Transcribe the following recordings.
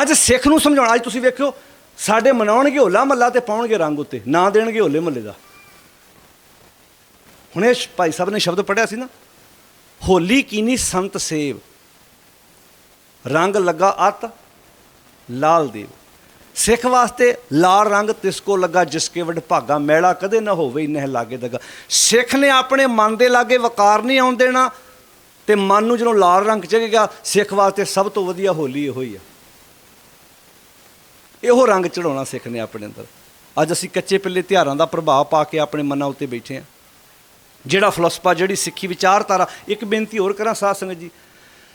ਅੱਜ ਸਿੱਖ ਨੂੰ ਸਮਝਾਉਣਾ ਅੱਜ ਤੁਸੀਂ ਵੇਖਿਓ, ਸਾਡੇ ਮਨਾਉਣਗੇ ਹੋਲਾ ਮਹੱਲਾ ਤੇ ਪਾਉਣਗੇ ਰੰਗ ਉੱਤੇ, ਨਾ ਦੇਣਗੇ ਹੋਲੇ ਮਹੱਲੇ ਦਾ। ਹੁਣੇ ਭਾਈ ਸਾਹਿਬ ਨੇ ਸ਼ਬਦ ਪੜਿਆ ਸੀ ਨਾ, ਹੋਲੀ ਕੀਨੀ ਸੰਤ ਸੇਵ, ਰੰਗ ਲੱਗਾ ਅਤ, ਲਾਲ ਦੇਵ। ਸਿੱਖ ਵਾਸਤੇ ਲਾਲ ਰੰਗ ਤਿਸ ਕੋ ਲੱਗਾ, ਜਿਸ ਕੇ ਵਡ ਭਾਗਾ, ਮੈਲਾ ਕਦੇ ਨਾ ਹੋਵੇ ਇਨਹ ਲਾਗੇ ਦਗਾ। ਸਿੱਖ ਨੇ ਆਪਣੇ ਮਨ ਦੇ ਲਾਗੇ ਵਕਾਰ ਨਹੀਂ ਆਉਣ ਦੇਣਾ, ਤੇ ਮਨ ਨੂੰ ਜਦੋਂ ਲਾਲ ਰੰਗ ਚੜੇਗਾ ਸਿੱਖ ਵਾਸਤੇ ਸਭ ਤੋਂ ਵਧੀਆ ਹੋਲੀ ਇਹੋ ਹੀ ਆ। ਇਹੋ ਰੰਗ ਚੜਾਉਣਾ ਸਿੱਖਦੇ ਆਪਣੇ ਅੰਦਰ। ਅੱਜ ਅਸੀਂ ਕੱਚੇ ਪਿੱਲੇ ਤਿਉਹਾਰਾਂ ਦਾ ਪ੍ਰਭਾਵ ਪਾ ਕੇ ਆਪਣੇ ਮਨਾਂ ਉੱਤੇ ਬੈਠੇ ਆ ਜਿਹੜਾ ਫਲਸਫਾ ਜਿਹੜੀ ਸਿੱਖੀ ਵਿਚਾਰਧਾਰਾ, ਇੱਕ ਬੇਨਤੀ ਹੋਰ ਕਰਾਂ ਸਾਧ ਸੰਗਤ ਜੀ।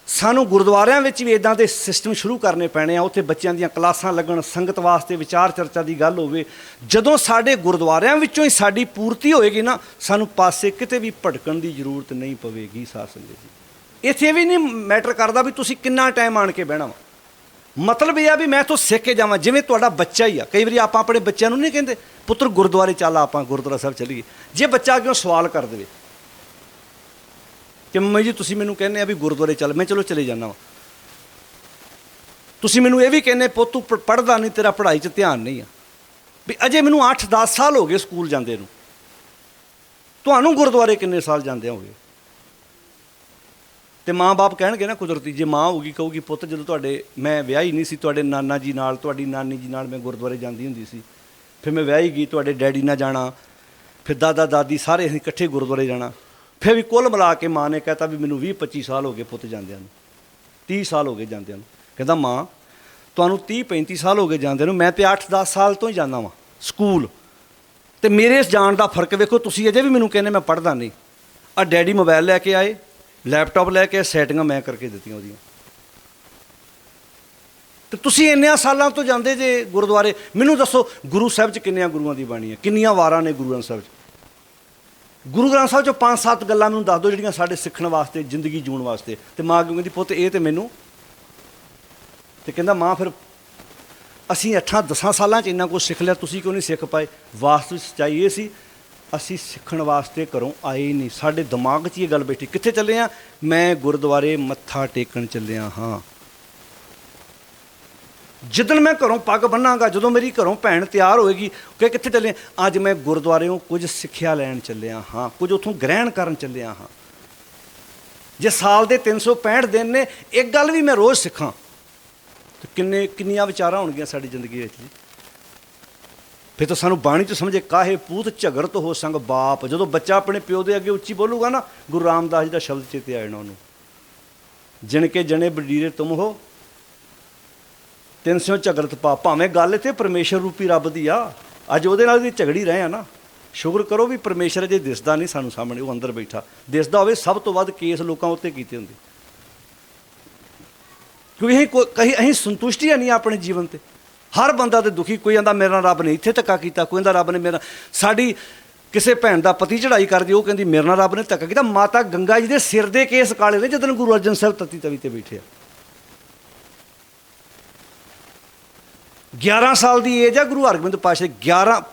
ਸਾਨੂੰ ਗੁਰਦੁਆਰਿਆਂ ਵਿੱਚ ਵੀ ਇਦਾਂ ਦੇ ਸਿਸਟਮ ਸ਼ੁਰੂ ਕਰਨੇ ਪੈਣੇ ਆ, ਉੱਥੇ ਬੱਚਿਆਂ ਦੀਆਂ ਕਲਾਸਾਂ ਲੱਗਣ, ਸੰਗਤ ਵਾਸਤੇ ਵਿਚਾਰ ਚਰਚਾ ਦੀ ਗੱਲ ਹੋਵੇ। ਜਦੋਂ ਸਾਡੇ ਗੁਰਦੁਆਰਿਆਂ ਵਿੱਚੋਂ ਹੀ ਸਾਡੀ ਪੂਰਤੀ ਹੋਏਗੀ ਨਾ, ਸਾਨੂੰ ਪਾਸੇ ਕਿਤੇ ਵੀ ਭਟਕਣ ਦੀ ਜ਼ਰੂਰਤ ਨਹੀਂ ਪਵੇਗੀ ਸਾਧ ਸੰਗਤ ਜੀ। ਇੱਥੇ ਇਹ ਵੀ ਨਹੀਂ ਮੈਟਰ ਕਰਦਾ ਵੀ ਤੁਸੀਂ ਕਿੰਨਾ ਟਾਈਮ ਆਣ ਕੇ ਬਹਿਣਾ ਵਾ। ਮਤਲਬ ਇਹ ਆ ਵੀ ਮੈਂ ਤੋਂ ਸਿੱਖ ਕੇ ਜਾਵਾਂ, ਜਿਵੇਂ ਤੁਹਾਡਾ ਬੱਚਾ ਹੀ ਆ। ਕਈ ਵਾਰੀ ਆਪਾਂ ਆਪਣੇ ਬੱਚਿਆਂ ਨੂੰ ਨਹੀਂ ਕਹਿੰਦੇ, ਪੁੱਤਰ, ਗੁਰਦੁਆਰੇ ਚੱਲ ਆਪਾਂ ਗੁਰਦੁਆਰਾ ਸਾਹਿਬ ਚਲੀਏ। ਜੇ ਬੱਚਾ ਕਿਉਂ ਸਵਾਲ ਕਰ ਦੇਵੇ ਕਿ ਮੰਮੀ ਜੀ, ਤੁਸੀਂ ਮੈਨੂੰ ਕਹਿੰਦੇ ਆ ਵੀ ਗੁਰਦੁਆਰੇ ਚੱਲ, ਮੈਂ ਚਲੋ ਚਲੇ ਜਾਣਾ ਵਾ। ਤੁਸੀਂ ਮੈਨੂੰ ਇਹ ਵੀ ਕਹਿੰਦੇ, ਪੁੱਤ, ਤੂੰ ਪੜਦਾ ਨਹੀਂ, ਤੇਰਾ ਪੜ੍ਹਾਈ 'ਚ ਧਿਆਨ ਨਹੀਂ ਆ। ਵੀ ਅਜੇ ਮੈਨੂੰ 8-10 ਸਾਲ ਹੋ ਗਏ ਸਕੂਲ ਜਾਂਦੇ ਨੂੰ। ਤੁਹਾਨੂੰ ਗੁਰਦੁਆਰੇ ਕਿੰਨੇ ਸਾਲ ਜਾਂਦੇ ਹੋਗੇ? ਤੇ ਮਾਂ-ਬਾਪ ਕਹਿਣਗੇ ਨਾ ਕੁਦਰਤੀ, ਜੇ ਮਾਂ ਹੋਊਗੀ, ਕਹੂਗੀ, ਪੁੱਤ, ਜਦੋਂ ਤੁਹਾਡੇ, ਮੈਂ ਵਿਆਹੀ ਨਹੀਂ ਸੀ, ਤੁਹਾਡੇ ਨਾਨਾ ਜੀ ਨਾਲ, ਤੁਹਾਡੀ ਨਾਨੀ ਜੀ ਨਾਲ ਮੈਂ ਗੁਰਦੁਆਰੇ ਜਾਂਦੀ ਹੁੰਦੀ ਸੀ। ਫਿਰ ਮੈਂ ਵਿਆਹੀ ਗਈ, ਤੁਹਾਡੇ ਡੈਡੀ ਨਾਲ ਜਾਣਾ, ਫਿਰ ਦਾਦਾ, ਦਾਦੀ ਸਾਰੇ ਅਸੀਂ ਇਕੱਠੇ ਗੁਰਦੁਆਰੇ ਜਾਣਾ। ਫਿਰ ਵੀ ਕੁੱਲ ਮਿਲਾ ਕੇ ਮਾਂ ਨੇ ਕਹਤਾ ਵੀ ਮੈਨੂੰ 20 25 ਸਾਲ ਹੋ ਗਏ ਪੁੱਤ ਜਾਂਦਿਆਂ ਨੂੰ 30 ਸਾਲ ਹੋ ਗਏ ਜਾਂਦਿਆਂ ਨੂੰ। ਕਹਿੰਦਾ, ਮਾਂ, ਤੁਹਾਨੂੰ 30 35 ਸਾਲ ਹੋ ਗਏ ਜਾਂਦਿਆਂ ਨੂੰ, ਮੈਂ ਤੇ 8-10 ਸਾਲ ਤੋਂ ਹੀ ਜਾਂਦਾ ਵਾਂ, ਸਕੂਲ। ਤੇ ਮੇਰੇ ਇਸ ਜਾਣ ਦਾ ਫ਼ਰਕ ਵੇਖੋ, ਤੁਸੀਂ ਅਜੇ ਵੀ ਮੈਨੂੰ ਕਹਿੰਦੇ ਮੈਂ ਪੜ੍ਹਦਾ ਨਹੀਂ। ਆ ਡੈਡੀ ਮੋਬਾਈਲ ਲੈ ਕੇ ਆਏ ਲੈਪਟਾਪ ਲੈ ਕੇ ਸੈਟਿੰਗਾਂ ਮੈਂ ਕਰਕੇ ਦਿੱਤੀਆਂ ਉਹਦੀਆਂ। ਤੇ ਤੁਸੀਂ ਇੰਨਿਆਂ ਸਾਲਾਂ ਤੋਂ ਜਾਂਦੇ ਜੇ ਗੁਰਦੁਆਰੇ, ਮੈਨੂੰ ਦੱਸੋ ਗੁਰੂ ਸਾਹਿਬ ਚ ਕਿੰਨੀਆਂ ਗੁਰੂਆਂ ਦੀ ਬਾਣੀ ਹੈ? ਕਿੰਨੀਆਂ ਵਾਰਾਂ ਨੇ ਗੁਰੂ ਗ੍ਰੰਥ ਸਾਹਿਬ ਚ? ਗੁਰੂ ਗ੍ਰੰਥ ਸਾਹਿਬ ਚੋਂ ਪੰਜ ਸੱਤ ਗੱਲਾਂ ਮੈਨੂੰ ਦੱਸ ਦਿਓ ਜਿਹੜੀਆਂ ਸਾਡੇ ਸਿੱਖਣ ਵਾਸਤੇ, ਜ਼ਿੰਦਗੀ ਜੂਣ ਵਾਸਤੇ। ਤੇ ਮਾਂ ਕਿਉਂ ਕਹਿੰਦੀ, ਪੁੱਤ, ਇਹ ਤੇ ਮੈਨੂੰ ਤੇ ਕਹਿੰਦਾ, ਮਾਂ, ਫਿਰ ਅਸੀਂ 8-10 ਸਾਲਾਂ 'ਚ ਇੰਨਾ ਕੁਝ ਸਿੱਖ ਲਿਆ, ਤੁਸੀਂ ਕਿਉਂ ਨਹੀਂ ਸਿੱਖ ਪਾਏ? ਵਾਸਤਵਿਕ ਸੱਚਾਈ ਇਹ ਸੀ ਅਸੀਂ ਸਿੱਖਣ ਵਾਸਤੇ ਘਰੋਂ ਆਏ ਹੀ ਨਹੀਂ। ਸਾਡੇ ਦਿਮਾਗ 'ਚ ਇਹ ਗੱਲ ਬੈਠੀ, ਕਿੱਥੇ ਚੱਲੇ ਆ? ਮੈਂ ਗੁਰਦੁਆਰੇ ਮੱਥਾ ਟੇਕਣ ਚੱਲਿਆ ਹਾਂ ਜਿੱਦਣ ਮੈਂ ਘਰੋਂ ਪੱਗ ਬੰਨਾਂਗਾ, ਜਦੋਂ ਮੇਰੀ ਘਰੋਂ ਭੈਣ ਤਿਆਰ ਹੋਏਗੀ, ਕਿ ਕਿੱਥੇ ਚੱਲੇ ਅੱਜ ਮੈਂ ਗੁਰਦੁਆਰਿਓਂ ਕੁਝ ਸਿੱਖਿਆ ਲੈਣ ਚੱਲਿਆ ਹਾਂ ਕੁਝ ਉਥੋਂ ਗ੍ਰਹਿਣ ਕਰਨ ਚੱਲਿਆ ਹਾਂ ਜੇ ਸਾਲ ਦੇ 365 ਦਿਨ ਨੇ, ਇੱਕ ਗੱਲ ਵੀ ਮੈਂ ਰੋਜ਼ ਸਿੱਖਾਂ। ਤੇ ਕਿੰਨੇ, ਕਿੰਨੀਆਂ ਵਿਚਾਰਾਂ ਹੋਣਗੀਆਂ ਸਾਡੀ ਜ਼ਿੰਦਗੀ ਵਿੱਚ ਜੀ। ਫਿਰ ਤਾਂ ਸਾਨੂੰ ਬਾਣੀ ਚ ਸਮਝੇ, ਕਾਹੇ ਪੂਤ ਝਗੜਤ ਹੋ ਸੰਗ ਬਾਪ। ਜਦੋਂ ਬੱਚਾ ਆਪਣੇ ਪਿਓ ਦੇ ਅੱਗੇ ਉੱਚੀ ਬੋਲੂਗਾ ਨਾ, ਗੁਰੂ ਰਾਮਦਾਸ ਜੀ ਦਾ ਸ਼ਬਦ ਚੇਤੇ ਆ ਜਾਣਾ ਉਹਨੂੰ। ਜਿਣ ਕੇ ਜਣੇ ਬਡੀਰੇ ਤੁਮ ਹੋ, ਤਿੰਨ ਸਿਓ ਝਗੜਤ ਪਾ। ਭਾਵੇਂ ਗੱਲ ਤੇ ਪਰਮੇਸ਼ਰ ਰੂਪੀ ਰੱਬ ਦੀ ਆ, ਅੱਜ ਉਹਦੇ ਨਾਲ ਵੀ ਝਗੜੀ ਰਹੇ ਆ ਨਾ। ਸ਼ੁਕਰ ਕਰੋ ਵੀ ਪਰਮੇਸ਼ਰ ਜੇ ਦਿਸਦਾ ਨਹੀਂ ਸਾਨੂੰ ਸਾਹਮਣੇ, ਉਹ ਅੰਦਰ ਬੈਠਾ। ਦਿਸਦਾ ਹੋਵੇ ਸਭ ਤੋਂ ਵੱਧ ਕੇਸ ਲੋਕਾਂ ਉੱਤੇ ਕੀਤੇ ਹੁੰਦੇ। ਕਿਉਂਕਿ ਅਸੀਂ ਕੋਈ ਕਹੀਂ ਅਸੀਂ ਸੰਤੁਸ਼ਟੀ ਨਹੀਂ ਆਪਣੇ ਜੀਵਨ ਤੇ। ਹਰ ਬੰਦਾ ਤੇ ਦੁਖੀ, ਕੋਈ ਆਂਦਾ ਮੇਰਾ ਰੱਬ ਨੇ ਇੱਥੇ ਧੱਕਾ ਕੀਤਾ, ਕੋਈ ਕਹਿੰਦਾ ਰੱਬ ਨੇ ਮੇਰਾ ਸਾਡੀ ਕਿਸੇ ਭੈਣ ਦਾ ਪਤੀ ਚੜਾਈ ਕਰਦੀ ਉਹ ਕਹਿੰਦੀ ਮੇਰੇ ਨਾਲ ਰੱਬ ਨੇ ਧੱਕਾ ਕੀਤਾ। ਮਾਤਾ ਗੰਗਾ ਜੀ ਦੇ ਸਿਰ ਦੇ ਕੇਸ ਕਾਲੇ ਨੇ, ਜਦੋਂ ਗੁਰੂ ਅਰਜਨ ਸਾਹਿਬ ਤਤੀ ਤਵੀ ਤੇ ਬੈਠੇ ਆ। 11 ਸਾਲ ਦੀ ਏਜ ਆ ਗੁਰੂ ਹਰਗੋਬਿੰਦ ਪਾਸ਼ਾ ਦੀ। 11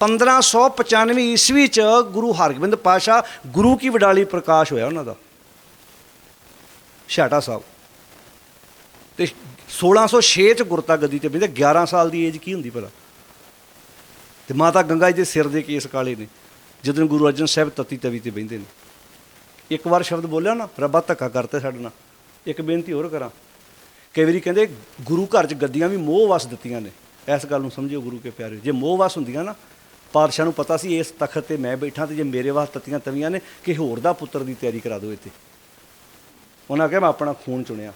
1595 ਈਸਵੀ ਚ ਗੁਰੂ ਹਰਗੋਬਿੰਦ ਪਾਸ਼ਾ ਗੁਰੂ ਕੀ ਵਡਾਲੀ ਪ੍ਰਕਾਸ਼ ਹੋਇਆ ਉਹਨਾਂ ਦਾ। ਛਾਟਾ ਸਾਹਿਬ। ਤੇ 1606 ਚ ਗੁਰਤਾ ਗੱਦੀ ਤੇ ਬੈਠੇ 11 ਸਾਲ ਦੀ ਏਜ ਕੀ ਹੁੰਦੀ ਭਲਾ? ਤੇ ਮਾਤਾ ਗੰਗਾ ਜੀ ਦੇ ਸਿਰ ਦੇ ਕੇਸ ਕਾਲੇ ਨੇ। ਜਦੋਂ ਗੁਰੂ ਅਰਜਨ ਸਾਹਿਬ ਤਤੀ ਤਵੀ ਤੇ ਬੈਠੇ ਨੇ। ਇੱਕ ਵਾਰ ਸ਼ਬਦ ਬੋਲਿਆ ਨਾ, ਰੱਬਾ ਧੱਕਾ ਕਰਤਾ ਸਾਡੇ ਨਾਲ। ਇੱਕ ਬੇਨਤੀ ਹੋਰ ਕਰਾਂ। ਕਈ ਵਾਰੀ ਕਹਿੰਦੇ, ਗੁਰੂ ਘਰ 'ਚ ਗੱਦੀਆਂ ਵੀ ਮੋਹ ਵਸ ਦਿੱਤੀਆਂ ਨੇ। ਇਸ ਗੱਲ ਨੂੰ ਸਮਝਿਓ ਗੁਰੂ ਕੇ ਪਿਆਰੇ। ਜੇ ਮੋਹ ਵਸ ਹੁੰਦੀਆਂ ਨਾ, ਪਾਤਸ਼ਾਹ ਨੂੰ ਪਤਾ ਸੀ ਇਸ ਤਖਤ ਤੇ ਮੈਂ ਬੈਠਾ ਤੇ ਜੇ ਮੇਰੇ ਵਾਸਤੇ ਤਤੀਆਂ ਤਵੀਆਂ ਨੇ, ਕਿ ਹੋਰ ਦਾ ਪੁੱਤਰ ਦੀ ਤਿਆਰੀ ਕਰਾ ਦਿਓ ਇੱਥੇ। ਉਹਨਾਂ ਕਿਹਾ, ਮੈਂ ਆਪਣਾ ਖੂਨ ਚੁਣਿਆ।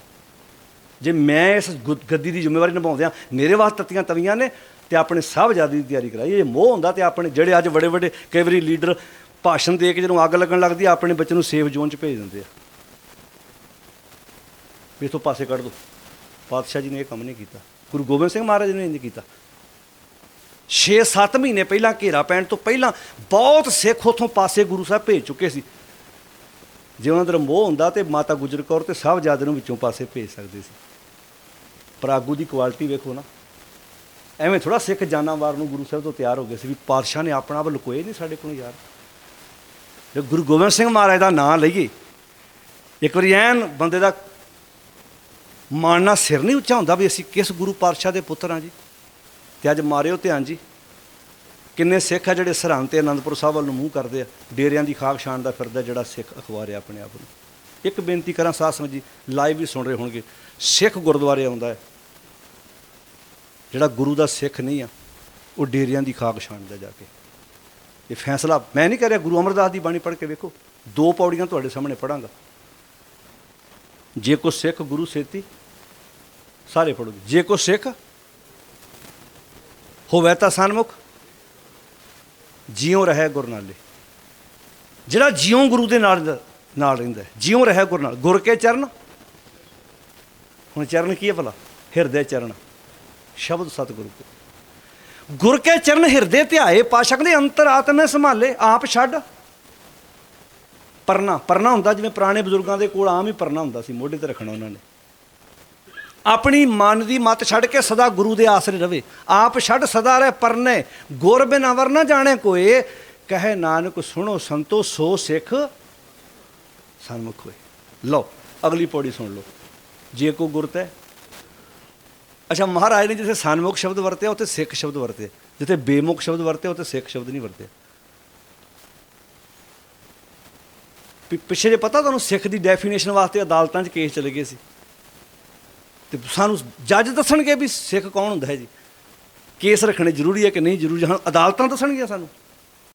ਜੇ ਮੈਂ ਇਸ ਗੁ- ਗੱਦੀ ਦੀ ਜ਼ਿੰਮੇਵਾਰੀ ਨਿਭਾਉਂਦਿਆਂ ਮੇਰੇ ਵਾਸਤੇ ਤਤੀਆਂ ਤਵੀਆਂ ਨੇ ਤੇ ਆਪਣੇ ਸਭ ਦੀ ਤਿਆਰੀ ਕਰਾਈ। ਇਹ ਮੋਹ ਹੁੰਦਾ ਤੇ ਆਪਣੇ ਜਿਹੜੇ ਅੱਜ ਵੱਡੇ ਵੱਡੇ ਕਈ ਵਾਰੀ ਲੀਡਰ ਭਾਸ਼ਣ ਦੇ ਕੇ ਜਦੋਂ ਅੱਗ ਲੱਗਣ ਲੱਗਦੀ ਆ, ਆਪਣੇ ਬੱਚੇ ਨੂੰ ਸੇਫ ਜ਼ੋਨ 'ਚ ਭੇਜ ਦਿੰਦੇ ਆ। ਵੀ ਇੱਥੋਂ ਪਾਸੇ ਕੱਢ ਦੋ। ਪਾਤਸ਼ਾਹ ਜੀ ਨੇ ਇਹ ਕੰਮ ਨਹੀਂ ਕੀਤਾ। ਗੁਰੂ ਗੋਬਿੰਦ ਸਿੰਘ ਮਹਾਰਾਜ ਨੇ ਇੰਜ ਕੀਤਾ। 6-7 ਮਹੀਨੇ ਪਹਿਲਾਂ ਘੇਰਾ ਪੈਣ ਤੋਂ ਪਹਿਲਾਂ ਬਹੁਤ ਸਿੱਖ ਉਥੋਂ ਪਾਸੇ ਗੁਰੂ ਸਾਹਿਬ ਭੇਜ ਚੁੱਕੇ ਸੀ। ਜੇ ਉਹਨਾਂ ਦਾ ਮੋਹ ਹੁੰਦਾ ਤੇ ਮਾਤਾ ਗੁਜਰ ਕੌਰ ਤੇ ਸਾਹਿਬਜ਼ਾਦੇ ਨੂੰ ਵਿੱਚੋਂ ਪਾਸੇ ਭੇਜ ਸਕਦੇ ਸੀ। ਪਰ ਆਗੂ ਦੀ ਕੁਆਲਿਟੀ ਵੇਖੋ ਨਾ। ਐਵੇਂ ਥੋੜਾ ਸਿੱਖ ਜਾਨਾਵਾਰ ਨੂੰ ਗੁਰੂ ਸਾਹਿਬ ਤੋਂ ਤਿਆਰ ਹੋ ਗਏ ਸੀ ਵੀ ਪਾਤਸ਼ਾਹ ਨੇ ਆਪਣਾ ਆਪ ਲੁਕੋਏ ਨਹੀਂ ਸਾਡੇ ਕੋਲੋਂ ਯਾਰ। ਜੇ ਗੁਰੂ ਗੋਬਿੰਦ ਸਿੰਘ ਮਹਾਰਾਜ ਦਾ ਨਾਮ ਲਈਏ। ਇੱਕ ਵਾਰੀ ਐਨ ਬੰਦੇ ਦਾ ਮਾਣਨਾ ਸਿਰ ਨਹੀਂ ਉੱਚਾ ਹੁੰਦਾ ਵੀ ਅਸੀਂ ਕਿਸ ਗੁਰੂ ਪਾਤਸ਼ਾਹ ਦੇ ਪੁੱਤਰ ਹਾਂ ਜੀ। ਤੇ ਅੱਜ ਮਾਰਿਓ ਧਿਆਨ ਜੀ। ਕਿੰਨੇ ਸਿੱਖ ਆ ਜਿਹੜੇ ਸਰਹੰਦ ਤੇ ਆਨੰਦਪੁਰ ਸਾਹਿਬ ਵੱਲ ਨੂੰ ਮੂੰਹ ਕਰਦੇ ਆ। ਡੇਰਿਆਂ ਦੀ ਖਾਕ ਛਾਣ ਦਾ ਫਿਰਦਾ ਜਿਹੜਾ ਸਿੱਖ ਅਖਬਾਰ ਆ ਆਪਣੇ ਆਪ ਨੂੰ। ਇੱਕ ਬੇਨਤੀ ਕਰਾਂ ਸਾਧ ਸੰਗਤ ਜੀ ਲਾਈਵ ਵੀ ਸੁਣ ਰਹੇ ਹੋਣਗੇ। ਸਿੱਖ ਗੁਰਦੁਆਰੇ ਆਉਂਦਾ ਹੈ। ਜਿਹੜਾ ਗੁਰੂ ਦਾ ਸਿੱਖ ਨਹੀਂ ਆ, ਉਹ ਡੇਰਿਆਂ ਦੀ ਖਾਕ ਛਾਣਦਾ ਜਾ ਕੇ। ਇਹ ਫੈਸਲਾ, ਮੈਂ ਨਹੀਂ ਕਰ ਰਿਹਾ ਗੁਰੂ ਅਮਰਦਾਸ ਦੀ ਬਾਣੀ ਪੜ੍ਹ ਕੇ ਵੇਖੋ, ਦੋ ਪੌੜੀਆਂ ਤੁਹਾਡੇ ਸਾਹਮਣੇ ਪੜਾਂਗਾ ਜੇ ਕੋ ਸਿੱਖ ਗੁਰੂ ਸੇਤੀ, ਸਾਰੇ ਪੜੋਗੇ ਜੇ ਕੋ ਸਿੱਖ ਹੋਵੇ ਤਾਂ ਸਨਮੁਖ, ਜਿਉਂ ਰਹੇ ਗੁਰਨਾਲੇ ਜਿਹੜਾ ਜਿਉਂ ਗੁਰੂ ਦੇ ਨਾਲ ਨਾਲ ਰਹਿੰਦਾ ਜਿਉਂ ਰਹੇ ਗੁਰ ਨਾਲ। ਗੁਰ ਕੇ ਚਰਨ? ਹੁਣ ਚਰਨ ਕੀ ਹੈ ਭਲਾ? ਹਿਰਦੇ ਚਰਨ। ਸ਼ਬਦ ਸਤਿਗੁਰੂ ਕੋ ਗੁਰ ਕੇ ਚਰਨ ਹਿਰਦੇ ਧਿਆਏ, ਪਾਸ਼ਕ ਨੇ ਅੰਤਰ ਆਤਮੇ ਸੰਭਾਲੇ, ਆਪ ਛੱਡ। ਪਰਨਾ। ਪਰਨਾ ਹੁੰਦਾ ਜਿਵੇਂ ਪੁਰਾਣੇ ਬਜ਼ੁਰਗਾਂ ਦੇ ਕੋਲ ਆਮ ਹੀ ਪਰਨਾ ਹੁੰਦਾ ਸੀ, ਮੋਢੇ ਤੇ ਰੱਖਣਾ ਉਹਨਾਂ ਨੇ। ਆਪਣੀ ਮਨ ਦੀ ਮਤ ਛੱਡ ਕੇ ਸਦਾ ਗੁਰੂ ਦੇ ਆਸਰੇ ਰਵੇ। ਆਪ ਛੱਡ, ਸਦਾ ਰਹਿ ਪਰਨੇ। ਗੁਰ ਬਿਨ ਅਵਰ ਨਾ ਜਾਣੇ ਕੋਏ ਕਹੇ ਨਾਨਕ, ਸੁਣੋ ਸੰਤੋ, ਸੋ ਸਿੱਖ। ਸਨਮੁਖ ਹੋਏ ਲਓ, ਅਗਲੀ ਪੌੜੀ ਸੁਣ ਲਓ। ਜੇ ਕੋ ਗੁਰਤ ਹੈ। ਅੱਛਾ, ਮਹਾਰਾਜ ਨੇ ਜਿੱਥੇ ਸਨਮੁਖ ਸ਼ਬਦ ਵਰਤਿਆ, ਉੱਥੇ ਸਿੱਖ ਸ਼ਬਦ ਵਰਤੇ। ਜਿੱਥੇ ਬੇਮੁਖ ਸ਼ਬਦ ਵਰਤਿਆ ਉੱਥੇ ਸਿੱਖ ਸ਼ਬਦ ਨਹੀਂ ਵਰਤਿਆ ਪਿੱਛੇ ਜੇ ਪਤਾ ਤੁਹਾਨੂੰ ਸਿੱਖ ਦੀ ਡੈਫੀਨੇਸ਼ਨ ਵਾਸਤੇ ਅਦਾਲਤਾਂ 'ਚ ਕੇਸ ਚਲੇ ਗਏ ਸੀ। ਤੇ ਸਾਨੂੰ ਜੱਜ ਦੱਸਣਗੇ ਵੀ ਸਿੱਖ ਕੌਣ ਹੁੰਦਾ ਹੈ ਜੀ? ਕੇਸ ਰੱਖਣੇ ਜ਼ਰੂਰੀ ਹੈ ਕਿ ਨਹੀਂ ਜ਼ਰੂਰੀ ਹਨ ਅਦਾਲਤਾਂ ਦੱਸਣਗੀਆਂ ਸਾਨੂੰ।